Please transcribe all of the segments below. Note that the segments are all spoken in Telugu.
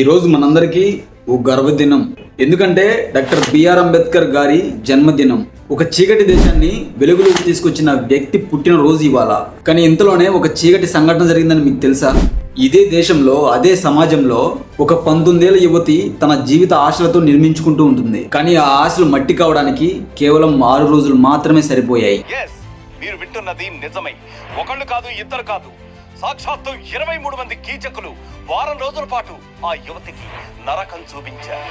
ఈరోజు మనందరికీ ఓ గర్వదినం. ఎందుకంటే డాక్టర్ బిఆర్ అంబేద్కర్ గారి జన్మదినం. ఒక చీకటి దేశాన్ని వెలుగులోకి తీసుకొచ్చిన వ్యక్తి పుట్టిన రోజు ఇవాళ. కానీ ఇంతలోనే ఒక చీకటి సంఘటన జరిగిందని మీకు తెలుసా? ఇదే దేశంలో అదే సమాజంలో ఒక పంతొమ్మిదేళ్ళ యువతి తన జీవిత ఆశలతో నిర్మించుకుంటూ ఉంటుంది. కానీ ఆ ఆశలు మట్టి కావడానికి కేవలం ఆరు రోజులు మాత్రమే సరిపోయాయి. మీరు వింటున్నది నిజమై. ఒకళ్ళు కాదు ఇద్దరు కాదు. సాక్షాత్తు ఇరవై మూడు మంది కీచకులు వారం రోజుల పాటు ఆ యువతికి నరకం చూపించారు.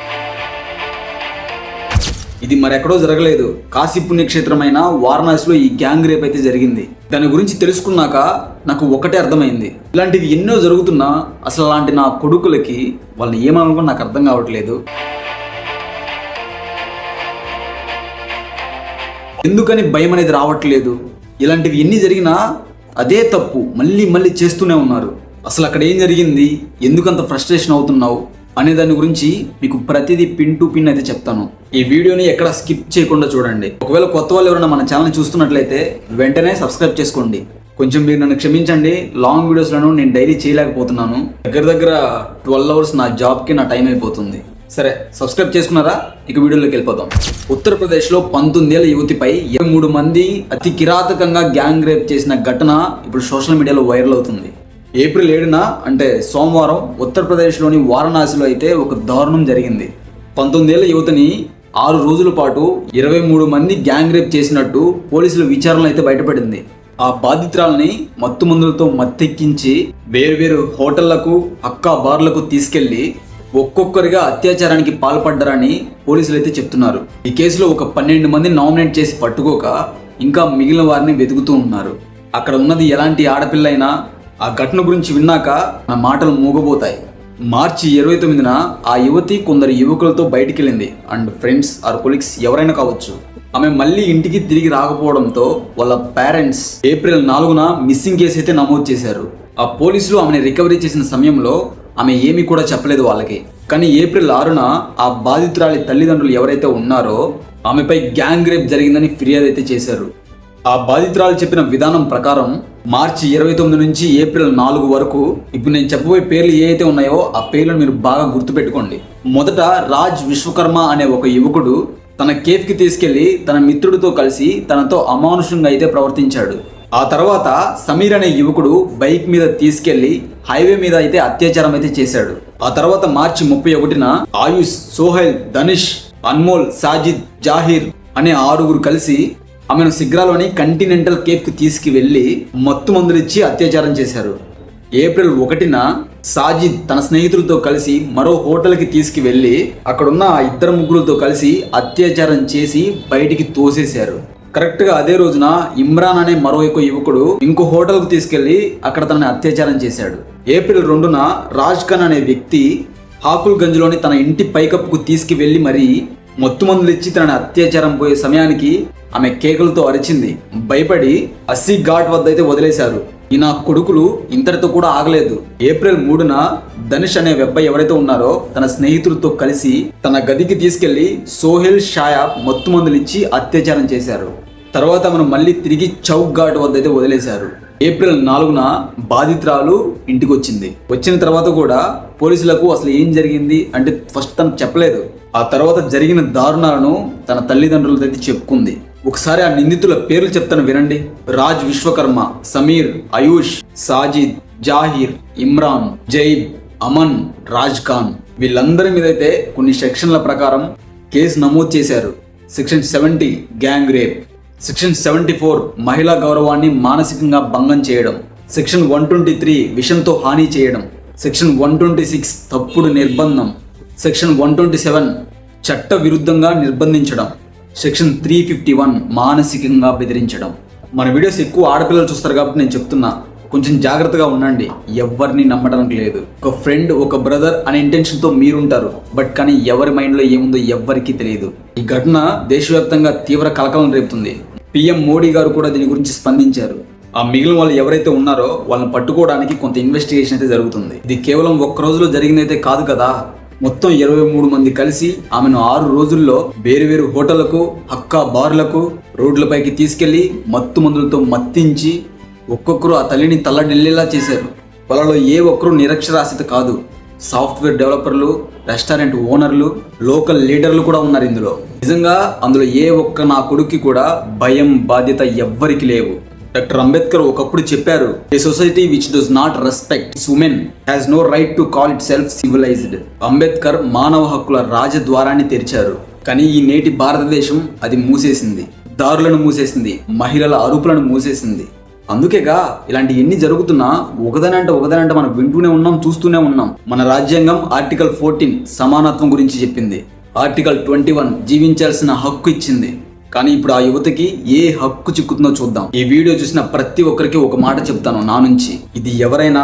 ఇది మరెక్కడో జరగలేదు. కాశీ పుణ్యక్షేత్రమైన వారణాసిలో ఈ గ్యాంగ్ రేప్ అయితే జరిగింది. దాని గురించి తెలుసుకున్నాక నాకు ఒకటే అర్థమైంది. ఇలాంటివి ఎన్నో జరుగుతున్నా అసలు అలాంటి నా కొడుకులకి వాళ్ళని ఏమనుకో నాకు అర్థం కావట్లేదు. ఎందుకని భయం అనేది రావట్లేదు? ఇలాంటివి ఎన్ని జరిగినా అదే తప్పు మళ్ళీ మళ్ళీ చేస్తూనే ఉన్నారు. అసలు అక్కడ ఏం జరిగింది? ఎందుకంత ఫ్రస్ట్రేషన్ అవుతున్నావు? అనే దాని గురించి మీకు ప్రతిదీ పిన్ టు పిన్ అయితే చెప్తాను. ఈ వీడియోని ఎక్కడ స్కిప్ చేయకుండా చూడండి. ఒకవేళ కొత్త వాళ్ళు ఎవరైనా మన ఛానల్ చూస్తున్నట్లయితే వెంటనే సబ్స్క్రైబ్ చేసుకోండి. కొంచెం మీరు నన్ను క్షమించండి. లాంగ్ వీడియోస్లను నేను డైలీ చేయలేకపోతున్నాను. దగ్గర దగ్గర ట్వెల్వ్ అవర్స్ నా జాబ్కి నా టైం అయిపోతుంది. సరే సబ్స్క్రైబ్ చేసుకున్నారా? ఇక వీడియోలోకి వెళ్ళిపోతాం ఉత్తరప్రదేశ్లో పంతొమ్మిదేళ్ళ యువతిపై ఇరవై మూడు మంది అతి కిరాతకంగా గ్యాంగ్ రేప్ చేసిన ఘటన ఇప్పుడు సోషల్ మీడియాలో వైరల్ అవుతుంది. ఏప్రిల్ ఏడున అంటే సోమవారం ఉత్తరప్రదేశ్లోని వారణాసిలో అయితే ఒక దారుణం జరిగింది. పంతొమ్మిదేళ్ళ యువతిని ఆరు రోజుల పాటు ఇరవై మూడు మంది గ్యాంగ్ రేప్ చేసినట్టు పోలీసుల విచారణ అయితే బయటపడింది. ఆ బాధితురాల్ని మత్తు మందులతో మత్తెక్కించి వేరు హోటళ్ళకు అక్కా బార్లకు తీసుకెళ్ళి ఒక్కొక్కరిగా అత్యాచారానికి పాల్పడ్డారని పోలీసులు అయితే చెప్తున్నారు. ఈ కేసులో ఒక పన్నెండు మంది నామినేట్ చేసి పట్టుకోక ఇంకా మిగిలిన వారిని వెతుకుతూ ఉన్నారు. అక్కడ ఉన్నది ఎలాంటి ఆడపిల్ల అయినా ఆ ఘటన గురించి విన్నాక నా మాటలు మూగబోతాయి. మార్చి ఇరవై తొమ్మిదిన ఆ యువతి కొందరు యువకులతో బయటికి వెళ్ళింది అండ్ ఫ్రెండ్స్ ఆర్ కొలీగ్స్ ఎవరైనా కావచ్చు. ఆమె మళ్ళీ ఇంటికి తిరిగి రాకపోవడంతో వాళ్ళ పేరెంట్స్ ఏప్రిల్ నాలుగున మిస్సింగ్ కేసు అయితే నమోదు చేశారు. ఆ పోలీసులు ఆమెను రికవరీ చేసిన సమయంలో ఆమె ఏమీ కూడా చెప్పలేదు వాళ్ళకి. కానీ ఏప్రిల్ ఆరున ఆ బాధితురాలి తల్లిదండ్రులు ఎవరైతే ఉన్నారో ఆమెపై గ్యాంగ్ రేప్ జరిగిందని ఫిర్యాదు అయితే చేశారు. ఆ బాధితురాలు చెప్పిన విధానం ప్రకారం మార్చి ఇరవై తొమ్మిది నుంచి ఏప్రిల్ నాలుగు వరకు ఇప్పుడు నేను చెప్పబోయే పేర్లు ఏ అయితే ఉన్నాయో ఆ పేర్లను మీరు బాగా గుర్తుపెట్టుకోండి. మొదట రాజ్ విశ్వకర్మ అనే ఒక యువకుడు తన కేఫ్కి తీసుకెళ్ళి తన మిత్రుడితో కలిసి తనతో అమానుషంగా అయితే ప్రవర్తించాడు. ఆ తర్వాత సమీర్ అనే యువకుడు బైక్ మీద తీసుకెళ్ళి హైవే మీద అయితే అత్యాచారం అయితే చేశాడు. ఆ తర్వాత మార్చి ముప్పై ఒకటిన ఆయుష్ సోహైల్ ధనుష్ అన్మోల్ సాజిద్ జాహీర్ అనే ఆరుగురు కలిసి ఆమెను సిగ్రాలోని కంటినెంటల్ కేఫ్కి తీసుకువెళ్ళి మత్తు మందులిచ్చి అత్యాచారం చేశారు. ఏప్రిల్ ఒకటిన సాజిద్ తన స్నేహితులతో కలిసి మరో హోటల్కి తీసుకువెళ్ళి అక్కడున్న ఆ ఇద్దరు ముగ్గురులతో కలిసి అత్యాచారం చేసి బయటికి తోసేశారు. కరెక్ట్గా అదే రోజున ఇమ్రాన్ అనే మరో ఒక యువకుడు ఇంకో హోటల్కు తీసుకెళ్ళి అక్కడ తనని అత్యాచారం చేశాడు. ఏప్రిల్ రెండున రాజ్ ఖాన్ అనే వ్యక్తి హాకుల్ గంజ్లోని తన ఇంటి పైకప్పుకు తీసుకువెళ్ళి మరీ మత్తు మందులు ఇచ్చి తనని అత్యాచారం పోయే సమయానికి ఆమె కేకలతో అరిచింది. భయపడి అస్సీ ఘాట్ వద్ద అయితే వదిలేశారు. ఈ నా కొడుకులు ఇంతటితో కూడా ఆగలేదు. ఏప్రిల్ మూడున ధనుష్ అనే వెబ్బాయి ఎవరైతే ఉన్నారో తన స్నేహితులతో కలిసి తన గదికి తీసుకెళ్ళి సోహెల్ షాయా మత్తు మందులు ఇచ్చి అత్యాచారం చేశారు. తర్వాత మనం మళ్ళీ తిరిగి చౌక్ ఘాట్ వద్ద అయితే వదిలేశారు. ఏప్రిల్ నాలుగున బాధితురాలు ఇంటికి వచ్చింది వచ్చిన తర్వాత కూడా పోలీసులకు అసలు ఏం జరిగింది అంటే ఫస్ట్ తను చెప్పలేదు. ఆ తర్వాత జరిగిన దారుణాలను తన తల్లిదండ్రులతో అయితే చెప్పుకుంది. ఒకసారి ఆ నిందితుల పేర్లు చెప్తాను వినండి. రాజ్ విశ్వకర్మ సమీర్ ఆయుష్ సాజిద్ జాహీర్ ఇమ్రాన్ జైద్ అమన్ రాజ్ ఖాన్ వీళ్ళందరి మీద అయితే కొన్ని సెక్షన్ల ప్రకారం కేసు నమోదు చేశారు. Section seventy gang rape. Section seventy four మహిళా గౌరవాన్ని మానసికంగా భంగం చేయడం. సెక్షన్ వన్ ట్వంటీ త్రీ విషంతో హాని చేయడం. సెక్షన్ వన్ ట్వంటీ సిక్స్ తప్పుడు నిర్బంధం. సెక్షన్ వన్ ట్వంటీ సెవెన్ చట్ట విరుద్ధంగా నిర్బంధించడం. సెక్షన్ త్రీ ఫిఫ్టీ వన్ మానసికంగా బెదిరించడం. మన వీడియోస్ ఎక్కువ ఆడపిల్లలు చూస్తారు కాబట్టి నేను చెప్తున్నా. కొంచెం జాగ్రత్తగా ఉండండి. ఎవరిని నమ్మడానికి లేదు. ఒక ఫ్రెండ్ ఒక బ్రదర్ అనే ఇంటెన్షన్తో మీరుంటారు. బట్ కానీ ఎవరి మైండ్లో ఏముందో ఎవ్వరికీ తెలియదు. ఈ ఘటన దేశవ్యాప్తంగా తీవ్ర కలకలం రేపుతుంది. పిఎం మోడీ గారు కూడా దీని గురించి స్పందించారు. ఆ మిగిలిన వాళ్ళు ఎవరైతే ఉన్నారో వాళ్ళని పట్టుకోవడానికి కొంత ఇన్వెస్టిగేషన్ అయితే జరుగుతుంది. ఇది కేవలం ఒక్క రోజులో జరిగిందైతే కాదు కదా. మొత్తం ఇరవై మూడు మంది కలిసి ఆమెను ఆరు రోజుల్లో వేరు వేరు హోటళ్ళకు హక్కా బార్లకు రోడ్లపైకి తీసుకెళ్ళి మత్తు మందులతో మత్తించి ఒక్కొక్కరు ఆ తల్లిని తల్లడిల్లేలా చేశారు. వాళ్ళలో ఏ ఒక్కరు నిరక్షరాస్యత కాదు. సాఫ్ట్వేర్ డెవలపర్లు రెస్టారెంట్ ఓనర్లు లోకల్ లీడర్లు కూడా ఉన్నారు ఇందులో. నిజంగా అందులో ఏ ఒక్క నా కొడుక్కి కూడా భయం బాధ్యత ఎవ్వరికి లేవు. డాక్టర్ అంబేద్కర్ ఒకప్పుడు చెప్పారు a society which does not respect women has no right to call itself civilized Ambedkar మానవ హక్కుల రాజద్వారాన్ని తెరిచారు. కానీ ఈ నేటి భారతదేశం అది మూసేసింది. దారులను మూసేసింది. మహిళల అరుపులను మూసేసింది. అందుకేగా ఇలాంటి ఎన్ని జరుగుతున్నా ఒకదనంటే ఒకదనంటే మనం వింటూనే ఉన్నాం చూస్తూనే ఉన్నాం. మన రాజ్యాంగం ఆర్టికల్ ఫోర్టీన్ సమానత్వం గురించి చెప్పింది. ఆర్టికల్ ట్వంటీ వన్ జీవించాల్సిన హక్కు ఇచ్చింది. కానీ ఇప్పుడు ఆ యువతకి ఏ హక్కు చిక్కుతుందో చూద్దాం. ఈ వీడియో చూసిన ప్రతి ఒక్కరికి ఒక మాట చెప్తాను నా నుంచి. ఇది ఎవరైనా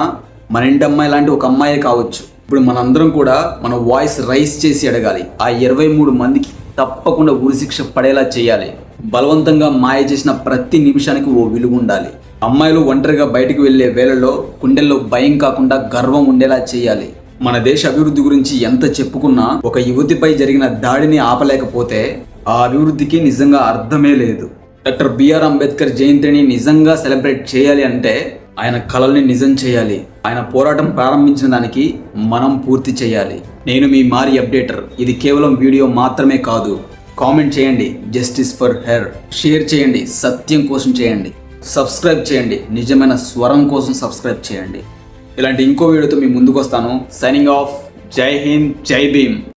మన ఇంటి అమ్మాయి లాంటి ఒక అమ్మాయే కావచ్చు. ఇప్పుడు మనందరం కూడా మన వాయిస్ రైస్ చేసి అడగాలి. ఆ ఇరవై మూడు మందికి తప్పకుండా ఉరిశిక్ష పడేలా చేయాలి. బలవంతంగా మాయ చేసిన ప్రతి నిమిషానికి ఓ విలువ ఉండాలి. అమ్మాయిలు ఒంటరిగా బయటకు వెళ్ళే వేళలో గుండెల్లో భయం కాకుండా గర్వం ఉండేలా చేయాలి. మన దేశ అభివృద్ధి గురించి ఎంత చెప్పుకున్నా ఒక యువతిపై జరిగిన దాడిని ఆపలేకపోతే ఆ అభివృద్ధికి నిజంగా అర్థమే లేదు. డాక్టర్ బిఆర్ అంబేద్కర్ జయంతిని నిజంగా సెలబ్రేట్ చేయాలి అంటే ఆయన కళల్ని నిజం చేయాలి. ఆయన పోరాటం ప్రారంభించిన దానికి మనం పూర్తి చేయాలి. నేను మీ మారి అప్డేటర్. ఇది కేవలం వీడియో మాత్రమే కాదు. కామెంట్ చేయండి. Justice for her. షేర్ చేయండి. సత్యం కోసం చేయండి. సబ్స్క్రైబ్ చేయండి. నిజమైన స్వరం కోసం సబ్స్క్రైబ్ చేయండి. ఇలాంటి ఇంకో వీడియోతో మీ ముందుకు వస్తాను సైనింగ్ ఆఫ్ జై హింద్ జై భీమ్.